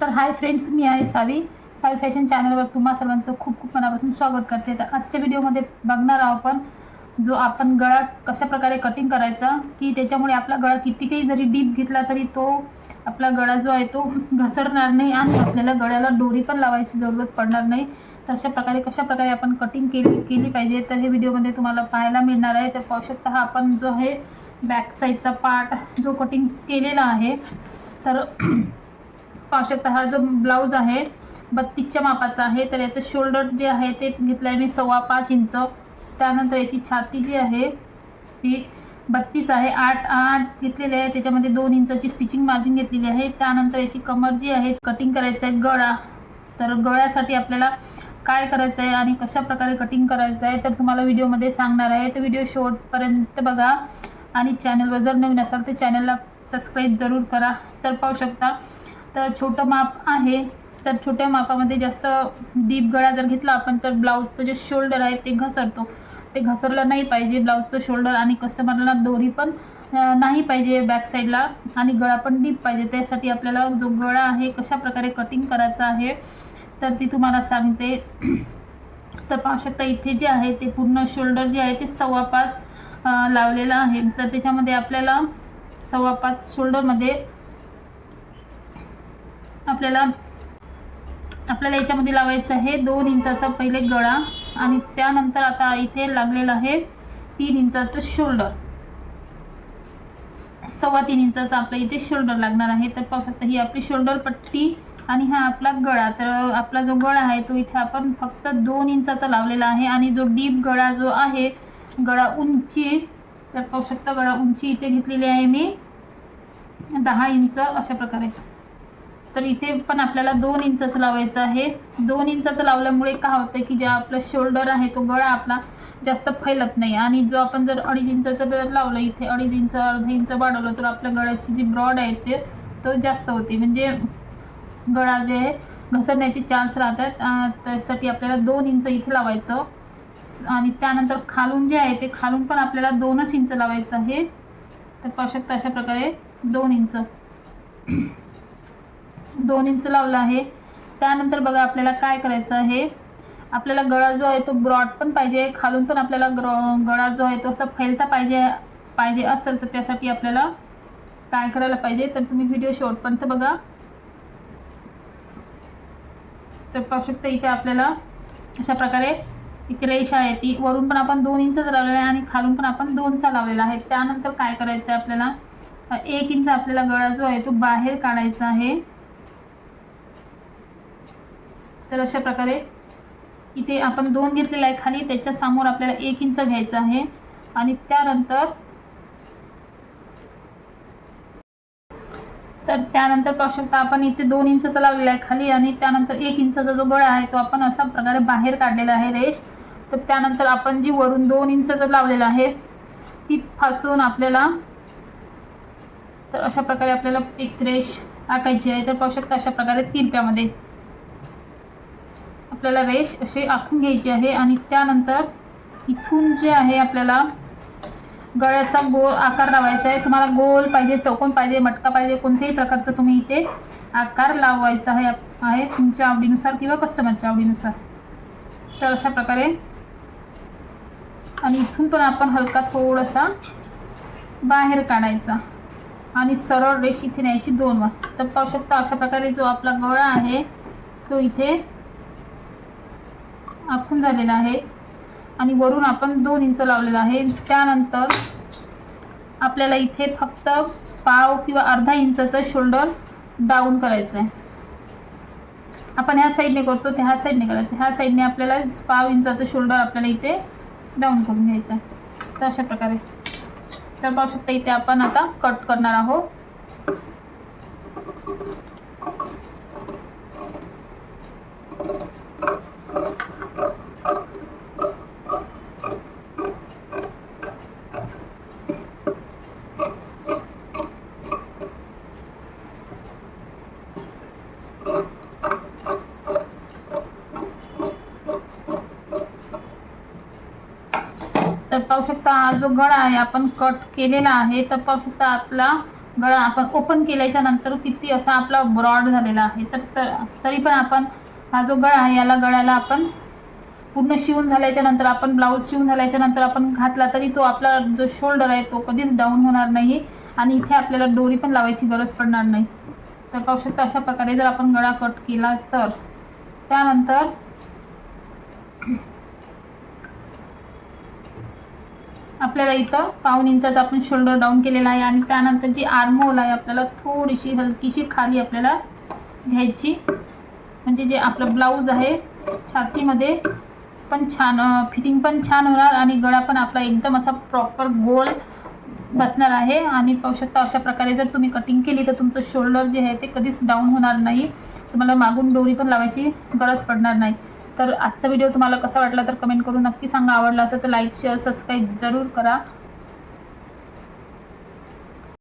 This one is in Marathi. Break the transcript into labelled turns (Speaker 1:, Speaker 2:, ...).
Speaker 1: तर हाय फ्रेंड्स मी आहे सावी. सावी फॅशन चॅनलवर तुम्हा सर्वांचं खूप खूप मनापासून स्वागत करते. तर आजच्या व्हिडिओमध्ये बघणार आहोत आपण जो आपण गळा कशा प्रकारे कटिंग करायचा की त्याच्यामुळे आपला गळा किती काही जरी डीप घेतला तरी तो आपला गळा जो आहे तो घसरणार नाही आणि आपल्याला गळ्याला डोरी पण लावायची जरूरत पडणार नाही. तर अशा प्रकारे कशा प्रकारे आपण कटिंग केली केली पाहिजे तर हे व्हिडिओमध्ये तुम्हाला पाहायला मिळणार आहे. तर पाहू शकता हा आपण जो आहे बॅक साईडचा पार्ट जो कटिंग केलेला आहे तर पाहू शकता हा जो ब्लाऊज आहे बत्तीसच्या मापाचा आहे तर याचं शोल्डर जे आहे ते घेतलं आहे मी सव्वा पाच इंच. त्यानंतर याची छाती जी आहे ती बत्तीस आहे आठ आठ घेतलेली आहे. त्याच्यामध्ये दोन इंचाची स्टिचिंग मार्जिन घेतलेली आहे. त्यानंतर याची कमर जी आहे कटिंग करायचं आहे गळा. तर गळ्यासाठी आपल्याला काय करायचं आहे आणि कशा प्रकारे कटिंग करायचं आहे तर तुम्हाला व्हिडिओमध्ये सांगणार आहे. तर व्हिडिओ शॉर्टपर्यंत बघा. आणि चॅनलवर जर नवीन असाल तर चॅनलला सबस्क्राईब जरूर करा. तर पाहू शकता तर छोटं माप आहे तर छोट्या मापामध्ये जास्त डीप गळा जर घेतला आपण तर ब्लाऊजचं जे शोल्डर आहे ते घसरतो. ते घसरलं नाही पाहिजे ब्लाऊजचं शोल्डर आणि कस्टमरला दोरी पण नाही पाहिजे बॅक साईडला आणि गळा पण डीप पाहिजे. त्यासाठी आपल्याला जो गळा आहे कशा प्रकारे कटिंग करायचा आहे तर ती तुम्हाला सांगते. तर पाहू शकता इथे जे आहे ते पूर्ण शोल्डर जे आहे ते सव्वा पाच लावलेलं आहे. तर त्याच्यामध्ये आपल्याला सव्वा पाच शोल्डरमध्ये आपल्याला आपल्याला याच्यामध्ये लावायचं आहे दोन इंचाचा पहिले गळा आणि त्यानंतर आता इथे लागलेलं आहे तीन इंचाचं शोल्डर सव्वा तीन इंचाचा आपल्या इथे शोल्डर लागणार आहे. तर फक्त शकता ही आपली शोल्डर पट्टी आणि हा आपला गळा. तर आपला जो गळा आहे तो इथे आपण फक्त दोन इंचाचा लावलेला आहे आणि जो डीप गळा जो आहे गळा उंची तर पाहू शकता गळा उंची इथे घेतलेली आहे मी. दहा इंच अशा प्रकारे. तर इथे पण आपल्याला दोन इंचाचं लावायचं आहे. दोन इंचाचं लावल्यामुळे काय होतं की जे आपलं शोल्डर आहे तो गळा आपला जास्त फैलत नाही. आणि जो आपण जर अडीच इंचाचं जर लावलं इथे अडीच इंच अर्धा इंच वाढवलं तर आपल्या गळ्याची जी ब्रॉड आहे ते तो जास्त होते. म्हणजे गळा जे आहे घसरण्याचे चान्स राहतात. त्यासाठी आपल्याला दोन इंच इथे लावायचं. आणि त्यानंतर खालून जे आहे ते खालून पण आपल्याला दोनच इंच लावायचं आहे. तर पाहू शकता अशा प्रकारे दोन इंच. दोन इंच लावलं आहे. त्यानंतर बघा आपल्याला काय करायचं आहे? आपल्याला गळा जो आहे तो ब्रॉड पण पाहिजे. खालून पण आपल्याला ग्र गळा जो आहे तो असा फैलता पाहिजे पाहिजे असेल तर त्यासाठी आपल्याला काय करायला पाहिजे? तर तुम्ही व्हिडिओ शेवटपर्यंत बघा. तर पाहू शकता इथे आपल्याला अशा प्रकारे एक रेषा आहे ती. वरून पण आपण दोन इंचच लावलेला आहे आणि खालून पण आपण दोनचा लावलेला आहे. त्यानंतर काय करायचं आहे आपल्याला? एक इंच आपल्याला गळा जो आहे तो बाहेर काढायचा आहे. तर अशा प्रकारे इथे आपण दोन घेतलेला आहे खाली. त्याच्यासमोर आपल्याला एक इंच घ्यायचं आहे. आणि त्यानंतर तर त्यानंतर पाहू शकता आपण इथे दोन इंचाचा लावलेला आहे खाली आणि त्यानंतर एक इंचाचा जो गळा आहे तो आपण अशा प्रकारे बाहेर काढलेला आहे रेष. तर त्यानंतर आपण जी वरून दोन इंचाचं लावलेलं आहे ती फासून आपल्याला तर अशा प्रकारे आपल्याला एक रेश आकायची आहे. तर पाहू शकता अशा प्रकारे तिरप्यामध्ये आपल्याला रेष असे आखून घ्यायची आहे आणि त्यानंतर इथून जे आहे आपल्याला गळ्याचा गोल आकार लावायचा आहे. तुम्हाला गोल पाहिजे चौकोन पाहिजे मटका पाहिजे कोणत्याही प्रकारचा तुम्ही इथे आकार लावायचा आहे आहे तुमच्या आवडीनुसार किंवा कस्टमरच्या आवडीनुसार. तर अशा प्रकारे आणि इथून पण आपण हलका थोडासा बाहेर काढायचा आणि सरळ रेष इथे न्यायची दोन वर तर पाहू शकता अशा प्रकारे जो आपला गळा आहे तो इथे आखून झालेला आहे. आणि वरून आपण दोन इंच लावलेला आहे. त्यानंतर आपल्याला इथे फक्त पाव किंवा अर्धा इंचाचं शोल्डर डाऊन करायचं आहे आपण ह्या साईडने करतो ते ह्या साईडने करायचं. ह्या साईडने आपल्याला पाव इंचाचं शोल्डर आपल्याला इथे डाऊन करून घ्यायचं आहे तर अशा प्रकारे. तर पाहू शकता इथे आपण आता कट करणार आहोत. तर पाहू शकता हा जो गळा आहे आपण कट केलेला आहे तर पाहू शकता आपला गळा आपण ओपन केल्याच्यानंतर किती असा आपला ब्रॉड झालेला आहे. तर तर तरी पण आपण हा जो गळा आहे याला गळ्याला आपण पूर्ण शिवून झाल्याच्यानंतर आपण ब्लाऊज शिवून झाल्याच्यानंतर आपण घातला तरी तो आपला जो शोल्डर आहे तो कधीच डाऊन होणार नाही आणि इथे आपल्याला दोरी पण लावायची गरज पडणार नाही. तर पाहू शकता अशा प्रकारे जर आपण गळा कट केला तर त्यानंतर आपल्याला इथं पाऊन इंचाचा आपण शोल्डर डाऊन केलेला आहे आणि त्यानंतर जी आर्मोल आहे आपल्याला थोडीशी हलकीशी खाली आपल्याला घ्यायची. म्हणजे जे आपलं ब्लाऊज आहे छातीमध्ये पण छान फिटिंग पण छान होणार आणि गळा पण आपला एकदम असा प्रॉपर गोल बसणार आहे. आणि पाहू शकता अशा प्रकारे जर तुम्ही कटिंग केली तर तुमचं शोल्डर जे आहे ते कधीच डाऊन होणार नाही. तुम्हाला मागून डोरी पण लावायची गरज पडणार नाही. तर आजचा व्हिडिओ तुम्हाला कसा वाटला तर कमेंट करून नक्की सांगा. आवडला असेल तर लाईक शेअर सबस्क्राईब जरूर करा.